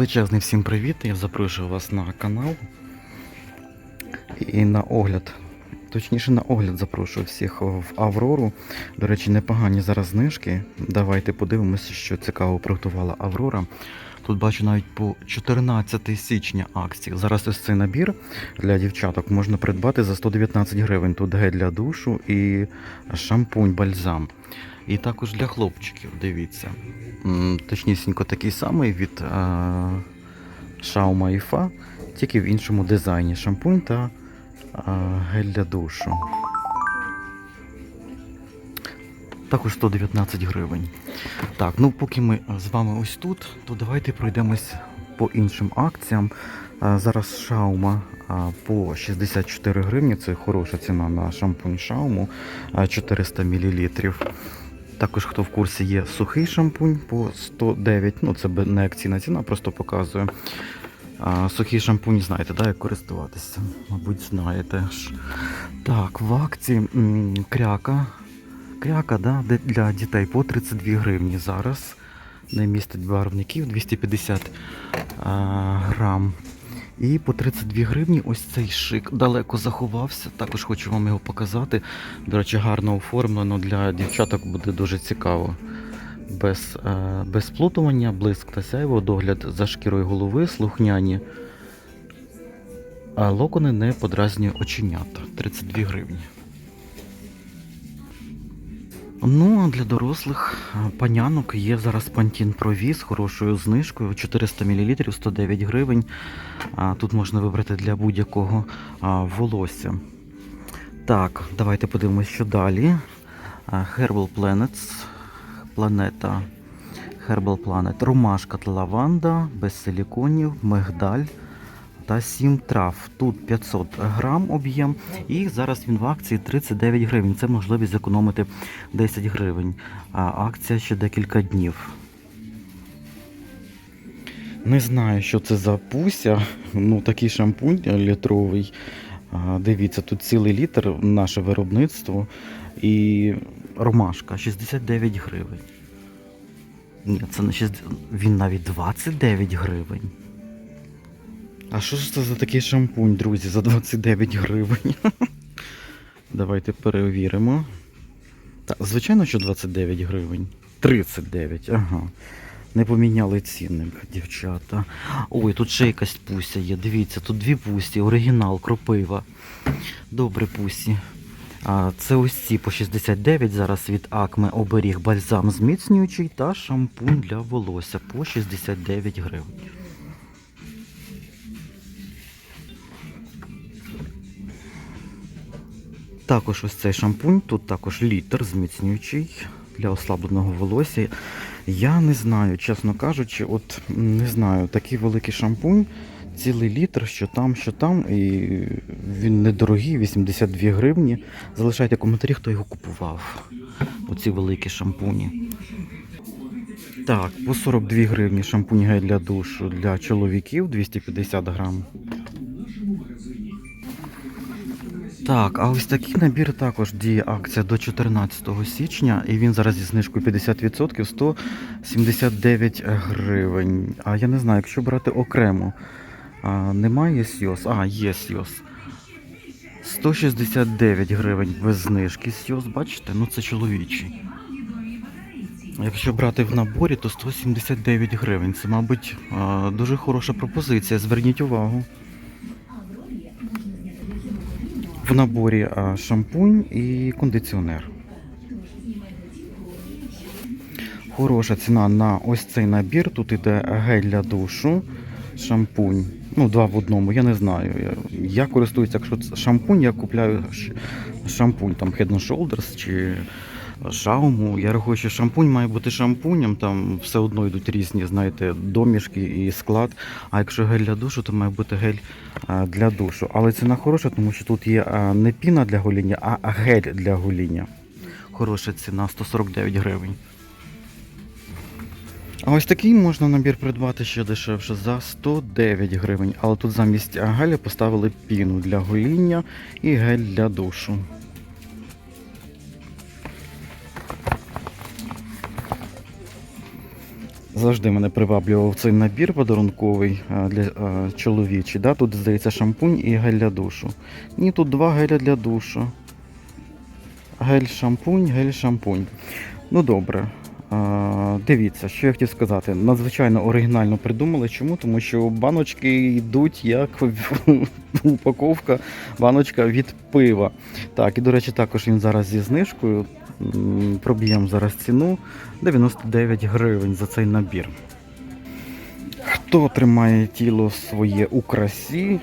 Величезний всім привіт! Я запрошую вас на канал і на огляд. Точніше, на огляд запрошую всіх в Аврору. До речі, непогані зараз знижки. Давайте подивимося, що цікаво приготувала Аврора. Тут бачу навіть по 14 січня акції. Зараз ось цей набір для дівчаток можна придбати за 119 гривень. Тут гель для душу і шампунь бальзам. І також для хлопчиків, дивіться. Точнісінько такий самий від е, Xiaoma Іфа, тільки в іншому дизайні. Шампунь та е, гель для душу. Також 119 гривень. Так, ну поки ми з вами ось тут, то давайте пройдемось по іншим акціям. А, Зараз Xiaoma а, по 64 гривні. Це хороша ціна на шампунь а, 400 мл. Також, хто в курсі є сухий шампунь по 109, ну це не акційна ціна, просто показує. А, сухий шампунь знаєте, да, як користуватися? Мабуть, знаєте. Так, в акції м, кряка. Кряка, да, для дітей по 32 гривні зараз. Не містить барвників 250 а, грам. І по 32 гривні ось цей шик далеко заховався. Також хочу вам його показати. До речі, гарно оформлено для дівчаток буде дуже цікаво. Без, е, без плутування, блиск та сяйво, догляд за шкірою голови, слухняні. А локони не подразнює оченята. 32 гривні. Ну, а для дорослих панянок є зараз Pro V з хорошою знижкою 400 мл 109 гривень. Тут можна вибрати для будь-якого волосся. Так, давайте подивимось, що далі. Herbal Planets. Планета. Herbal Planet. Ромашка та лаванда, без силіконів, мигдаль та 7 трав. Тут 500 грам об'єм. І зараз він в акції 39 гривень. Це можливість зекономити 10 гривень. А акція ще декілька днів. Не знаю, що це за пуся. Ну, такий шампунь літровий. Дивіться, тут цілий літр наше виробництво. І ромашка 69 гривень. Ні, це не 60... Він навіть 29 гривень. А що ж це за такий шампунь, друзі, за 29 гривень? Давайте перевіримо. Так, звичайно, що 29 гривень. 39, ага. Не поміняли цінник, дівчата. Ой, тут ще якась пуся є. Дивіться, тут дві пусті, оригінал, кропива. Добре пусі. А, це ось ці по 69 зараз від Акме оберіг бальзам зміцнюючий та шампунь для волосся по 69 гривень. Також ось цей шампунь, тут також літр зміцнюючий для ослабленого волосся. Я не знаю, чесно кажучи, от не знаю, такий великий шампунь, цілий літр, що там, що там, і він недорогий, 82 гривні. Залишайте коментарі, хто його купував. Оці великі шампуні. Так, по 42 гривні шампунь для душу для чоловіків 250 грам. Так, а ось такий набір також діє акція до 14 січня, і він зараз зі знижкою 50% 179 гривень. А я не знаю, якщо брати окремо, а, немає сйоз. А, є сйоз. 169 гривень без знижки сйоз, бачите? Ну це чоловічий. Якщо брати в наборі, то 179 гривень. Це, мабуть, дуже хороша пропозиція. Зверніть увагу. В наборі шампунь і кондиціонер. Хороша ціна на ось цей набір. Тут іде гель для душу, шампунь. Ну, два в одному, я не знаю. Я, користуюся, якщо шампунь, я купляю шампунь там Head and Shoulders чи Xiaomi. Я рахую, що шампунь має бути шампунем, там все одно йдуть різні, знаєте, домішки і склад. А якщо гель для душу, то має бути гель для душу. Але ціна хороша, тому що тут є не піна для гоління, а гель для гоління. Хороша ціна 149 гривень. А ось такий можна набір придбати ще дешевше за 109 гривень. Але тут замість геля поставили піну для гоління і гель для душу. Завжди мене приваблював цей набір подарунковий для чоловічий. Да? Тут, здається, шампунь і гель для душу. Ні, тут два геля для душу. Гель шампунь, гель шампунь. Ну добре. Дивіться, що я хотів сказати. Надзвичайно оригінально придумали. Чому? Тому що баночки йдуть як упаковка, баночка від пива. Так, і до речі, також він зараз зі знижкою. Проб'ємо зараз ціну 99 гривень за цей набір. Хто тримає тіло своє у красі,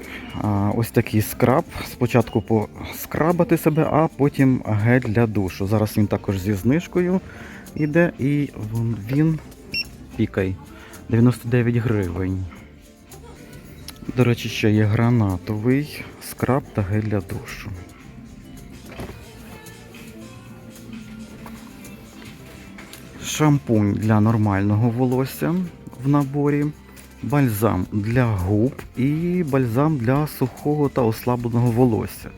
ось такий скраб. Спочатку поскрабати себе, а потім гель для душу. Зараз він також зі знижкою іде і він пікай 99 гривень. До речі, ще є гранатовий скраб та гель для душу. Шампунь для нормального волосся в наборі, бальзам для губ і бальзам для сухого та ослабленого волосся.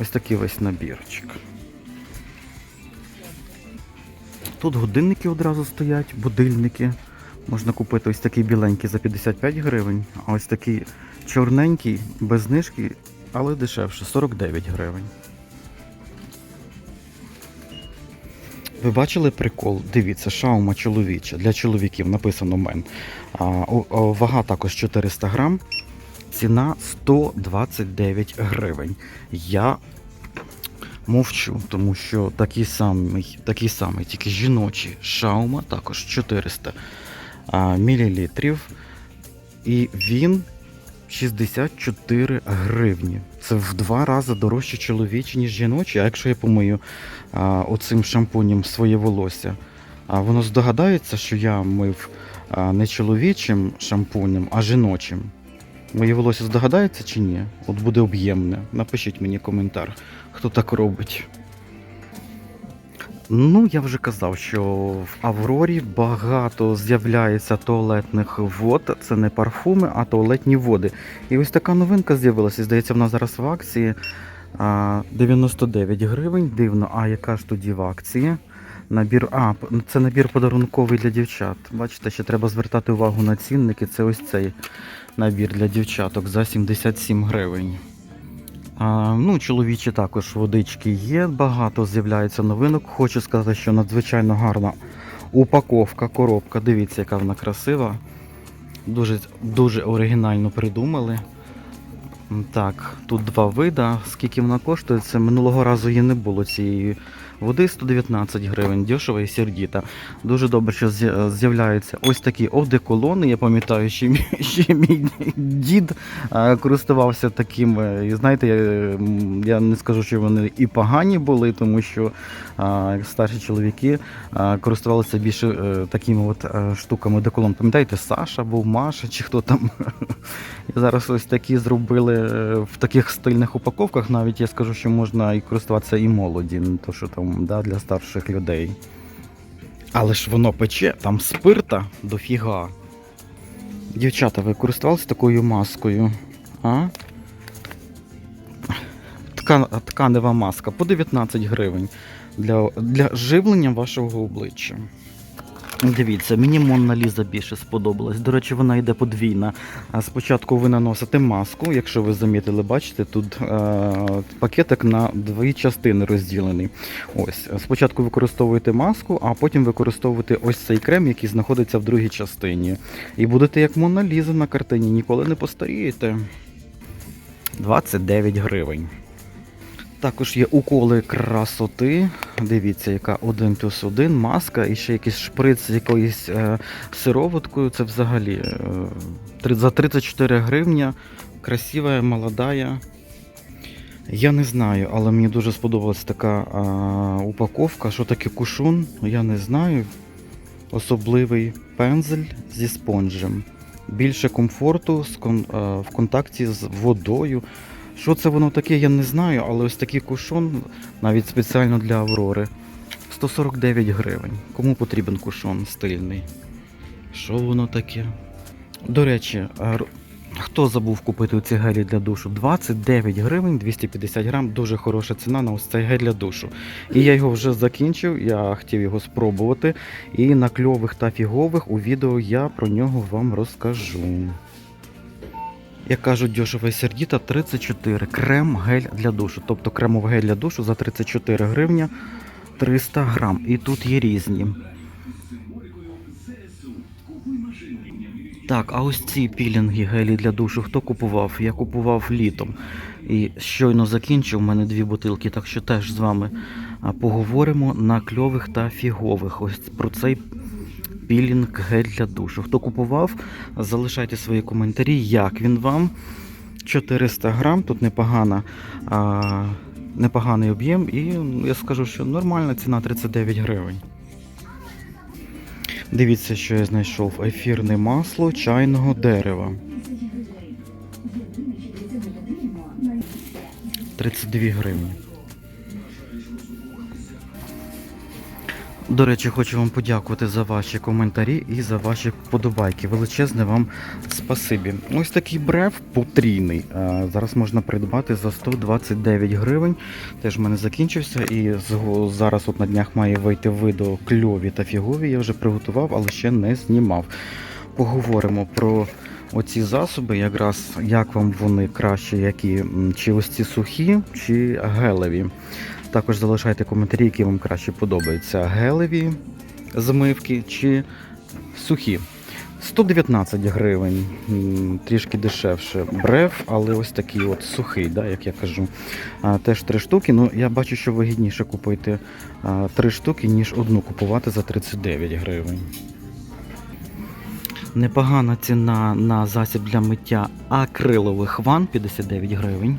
Ось такий весь набірчик. Тут годинники одразу стоять, будильники. Можна купити ось такий біленький за 55 гривень, а ось такий чорненький, без знижки, але дешевше 49 гривень. Ви бачили прикол? Дивіться, шаума чоловіча для чоловіків написано мен. Вага також 400 грам. Ціна 129 гривень. Я мовчу, тому що такий самий, такий самий, тільки жіночий шаума також 400 а, мілілітрів. І він 64 гривні. Це в два рази дорожче чоловічий, ніж жіночий. А якщо я помию а, оцим шампунем своє волосся, а воно здогадається, що я мив а, не чоловічим шампунем, а жіночим. Моє волосся здогадається чи ні? От буде об'ємне. Напишіть мені коментар, хто так робить. Ну, я вже казав, що в Аврорі багато з'являється туалетних вод. Це не парфуми, а туалетні води. І ось така новинка з'явилася. Здається, вона зараз в акції. 99 гривень. Дивно, а яка ж тоді в акції? Набір. А, це набір подарунковий для дівчат. Бачите, ще треба звертати увагу на цінники. Це ось цей набір для дівчаток за 77 гривень. Ну, чоловічі також водички є, багато з'являється новинок. Хочу сказати, що надзвичайно гарна упаковка, коробка. Дивіться, яка вона красива. Дуже, дуже оригінально придумали. Так, тут два вида. Скільки вона коштує? Це минулого разу її не було цієї води 119 гривень, дешева і сердіта. Дуже добре, що з'являються ось такі одеколони. Я пам'ятаю, що мій, ще мій дід користувався таким. е, знаєте, я, я не скажу, що вони і погані були, тому що старші чоловіки користувалися більше е, такими от е, штуками одеколон. Пам'ятаєте, Саша був Маша чи хто там. І зараз ось такі зробили в таких стильних упаковках. Навіть я скажу, що можна і користуватися і молоді, не то що там да, для старших людей. Але ж воно пече, там спирта дофіга. Дівчата, ви користувалися такою маскою? А? Ткан, тканева маска по 19 гривень для, для живлення вашого обличчя. Дивіться, мені Монна Ліза більше сподобалась. До речі, вона йде подвійна. Спочатку ви наносите маску, якщо ви замітили, бачите, тут е, пакетик на дві частини розділений. Ось, спочатку використовуєте маску, а потім використовуєте ось цей крем, який знаходиться в другій частині. І будете як Монна Ліза на картині, ніколи не постарієте. 29 гривень. Також є уколи красоти. Дивіться, яка 1 плюс 1, маска і ще якийсь шприц з якоюсь е, сироваткою. Це взагалі е, за 34 гривня. Красива, молодая. Я не знаю, але мені дуже сподобалась така а, упаковка. Що таке кушун? Я не знаю. Особливий пензель зі спонжем. Більше комфорту кон, в контакті з водою. Що це воно таке, я не знаю, але ось такий кушон навіть спеціально для Аврори. 149 гривень. Кому потрібен кушон стильний? Що воно таке? До речі, Хто забув купити ці гелі для душу? 29 гривень 250 грам. Дуже хороша ціна на ось цей гель для душу. І я його вже закінчив, я хотів його спробувати. І на кльових та фігових у відео я про нього вам розкажу. Як кажуть, дешево і сердіта 34 крем гель для душу. Тобто кремовий гель для душу за 34 гривня 300 грам. І тут є різні. Так, а ось ці пілінги гелі для душу хто купував? Я купував літом. І щойно закінчив, у мене дві бутилки, так що теж з вами поговоримо на кльових та фігових. Ось про цей пілінг гель для душу. Хто купував, залишайте свої коментарі, як він вам. 400 грам, тут непогана, а, непоганий об'єм, і я скажу, що нормальна ціна 39 гривень. Дивіться, що я знайшов. Ефірне масло чайного дерева. 32 гривні. До речі, хочу вам подякувати за ваші коментарі і за ваші вподобайки. Величезне вам спасибі. Ось такий брев потрійний. е, Зараз можна придбати за 129 гривень. Теж в мене закінчився і зараз от на днях має вийти відео кльові та фігові. Я вже приготував, але ще не знімав. Поговоримо про оці засоби, якраз як вам вони краще, які чи ось ці сухі, чи гелеві. Також залишайте коментарі, які вам краще подобаються. Гелеві змивки чи сухі. 119 гривень, трішки дешевше. Брев, але ось такий от сухий, да, як я кажу. А, теж три штуки. Ну, я бачу, що вигідніше купити а, три штуки, ніж одну купувати за 39 гривень. Непогана ціна на засіб для миття акрилових ван 59 гривень.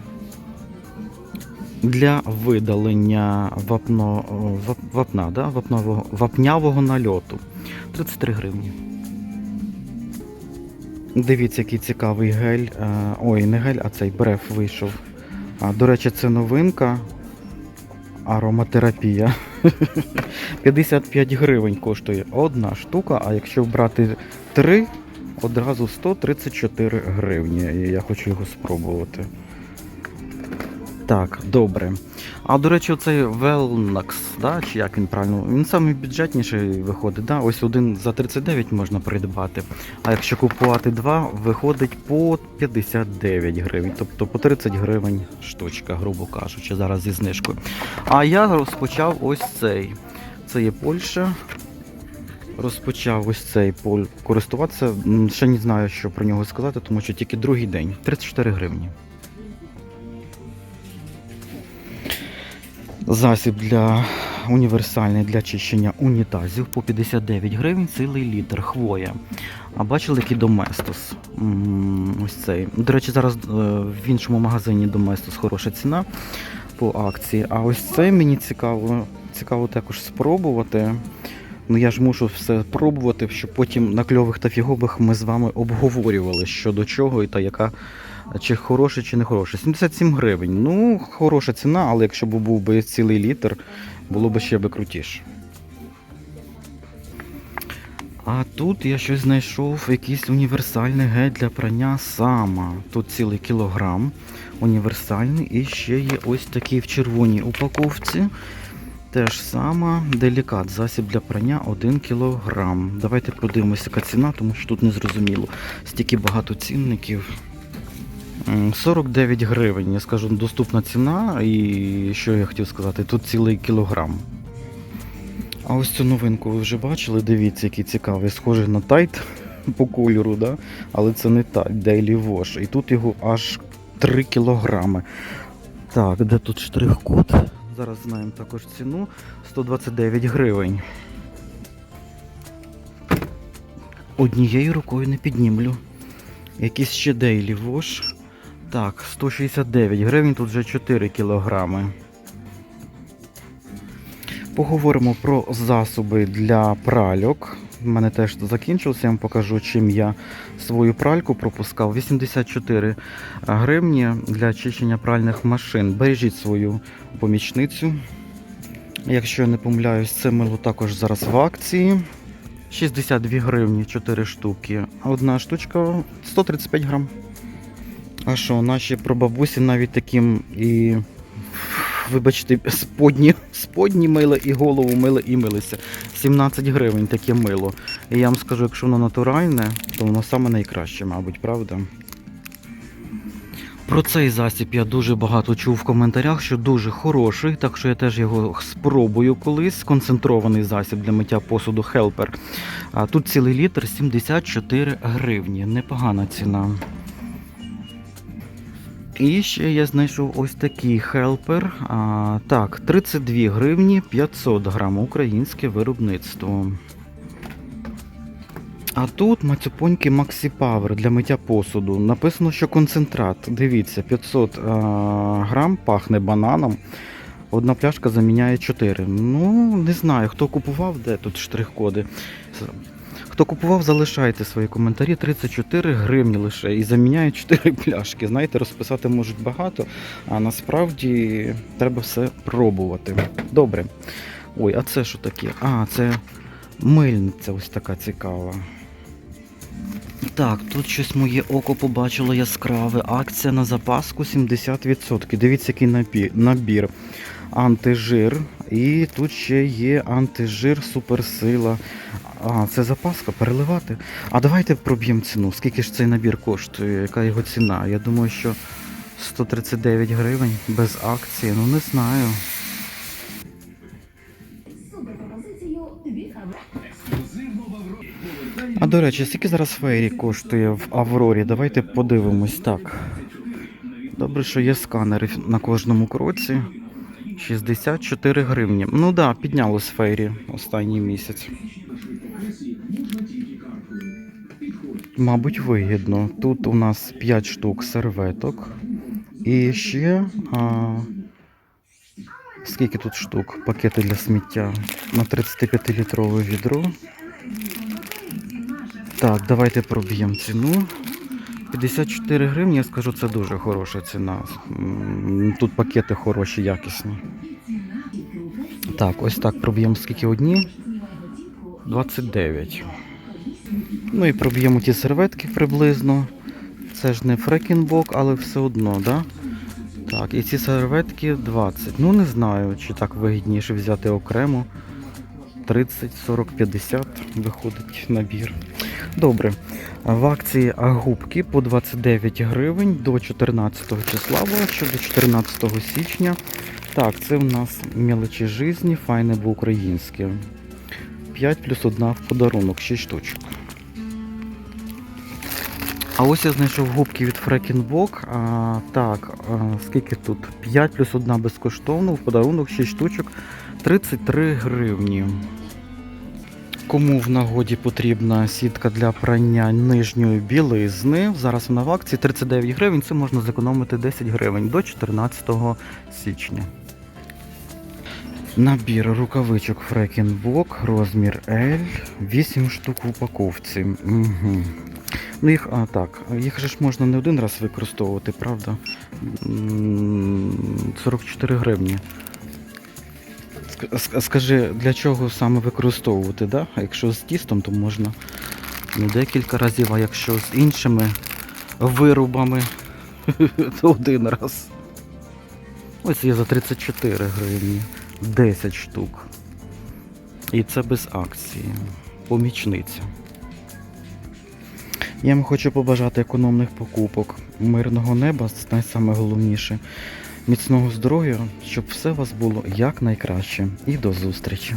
Для видалення вапно, вап, вапна, да? вапнового, вапнявого нальоту 33 гривні. Дивіться, який цікавий гель. е, Ой, не гель, а цей бреф вийшов. До речі, це новинка. Ароматерапія. 55 гривень коштує одна штука, а якщо брати три, одразу 134 гривні. Я хочу його спробувати. Так, добре. А до речі, оцей Velnax, да, чи як він правильно, він самий бюджетніший виходить. Да? Ось один за 39 можна придбати. А якщо купувати два, виходить по 59 гривень, тобто по 30 гривень штучка, грубо кажучи, зараз зі знижкою. А я розпочав ось цей. Це є Польща. Розпочав ось цей поль користуватися. Ще не знаю, що про нього сказати, тому що тільки другий день. 34 гривні. Засіб для універсальний для чищення унітазів по 59 гривень цілий літр хвоя. А бачили, який доместос? Ось цей. До речі, зараз е, в іншому магазині доместос хороша ціна по акції. А ось цей мені цікаво, цікаво також спробувати. Ну я ж мушу все пробувати, щоб потім на кльових та фігових ми з вами обговорювали, що до чого і та яка чи хороше, чи не хороше. 77 гривень. Ну, хороша ціна, але якщо б був би цілий літр, було б ще би крутіше. А тут я щось знайшов якийсь універсальний гель для прання сама. Тут цілий кілограм універсальний. І ще є ось такий в червоній упаковці. Теж сама делікат, засіб для прання 1 кілограм. Давайте подивимося, яка ціна, тому що тут не зрозуміло. Стільки багато цінників. М, 49 гривень, я скажу, доступна ціна. І що я хотів сказати, тут цілий кілограм. А ось цю новинку ви вже бачили, дивіться, який цікавий, схожий на тайт по кольору, да? але це не тайт, Daily Wash. І тут його аж 3 кілограми. Так, де тут штрих-код? Зараз знаємо також ціну 129 гривень. Однією рукою не піднімлю. Якийсь ще Daily Wash. Так, 169 гривень, тут вже 4 кілограми. Поговоримо про засоби для пральок. У мене теж закінчився, я вам покажу, чим я свою пральку пропускав. 84 гривні для очищення пральних машин. Бережіть свою помічницю. Якщо я не помиляюсь, це мило також зараз в акції. 62 гривні 4 штуки. Одна штучка 135 грам. А що, наші прабабусі навіть таким і. Вибачте, сподні, сподні мили і голову мили і милися. 17 гривень таке мило. І я вам скажу, якщо воно натуральне, то воно саме найкраще, мабуть, правда? Про цей засіб я дуже багато чув в коментарях, що дуже хороший, так що я теж його спробую колись. Концентрований засіб для миття посуду Helper. Тут цілий літр 74 гривні. Непогана ціна. І ще я знайшов ось такий хелпер. А, так, 32 гривні 500 грам українське виробництво. А тут мацюпоньки Maxi Power для миття посуду. Написано, що концентрат. Дивіться, 500 а, грам пахне бананом. Одна пляшка заміняє 4. Ну, не знаю, хто купував, де тут штрих-коди. Хто купував, залишайте свої коментарі. 34 гривні лише і заміняють 4 пляшки. Знаєте, розписати можуть багато, а насправді треба все пробувати. Добре. Ой, а це що таке? А, це мильниця ось така цікава. Так, тут щось моє око побачило яскраве. Акція на запаску 70%. Дивіться, який набір. Антижир. І тут ще є антижир суперсила. А, це запаска, переливати. А давайте проб'ємо ціну. Скільки ж цей набір коштує? Яка його ціна? Я думаю, що 139 гривень без акції. Ну не знаю. А до речі, скільки зараз фейрі коштує в Аврорі? Давайте подивимось так. Добре, що є сканери на кожному кроці. 64 гривні. Ну да, піднялось фейрі останній місяць. Мабуть, вигідно. Тут у нас 5 штук серветок. І ще. А, скільки тут штук? Пакети для сміття на 35-літрове відро. Так, давайте проб'ємо ціну. 54 гривні, я скажу, це дуже хороша ціна. Тут пакети хороші, якісні. Так, ось так проб'ємо скільки одні. 29. Ну і проб'ємо ті серветки приблизно. Це ж не фрекінбок, але все одно, да? Так, і ці серветки 20. Ну не знаю, чи так вигідніше взяти окремо. 30, 40, 50 виходить набір. Добре. В акції губки по 29 гривень до 14 числа, бачу, до 14 січня. Так, це в нас мелочі жизні, файне по-українськи. 5 плюс 1 в подарунок, 6 штучок. А ось я знайшов губки від Фрекінбок. Так, а, скільки тут? 5 плюс 1 безкоштовно, в подарунок 6 штучок 33 гривні. Кому в нагоді потрібна сітка для прання нижньої білизни, зараз вона в акції 39 гривень, це можна зекономити 10 гривень до 14 січня. Набір рукавичок Фрекінбок, розмір L, 8 штук в упаковці. Угу. Ну їх, а так, їх же ж можна не один раз використовувати, правда? 44 гривні. Ск- ск- Скажи, для чого саме використовувати, да? Якщо з тістом, то можна ну, декілька разів, а якщо з іншими виробами, то один раз. Ось є за 34 гривні. 10 штук. І це без акції. Помічниця. Я вам хочу побажати економних покупок, мирного неба, це найсаме міцного здоров'я, щоб все у вас було якнайкраще. І до зустрічі!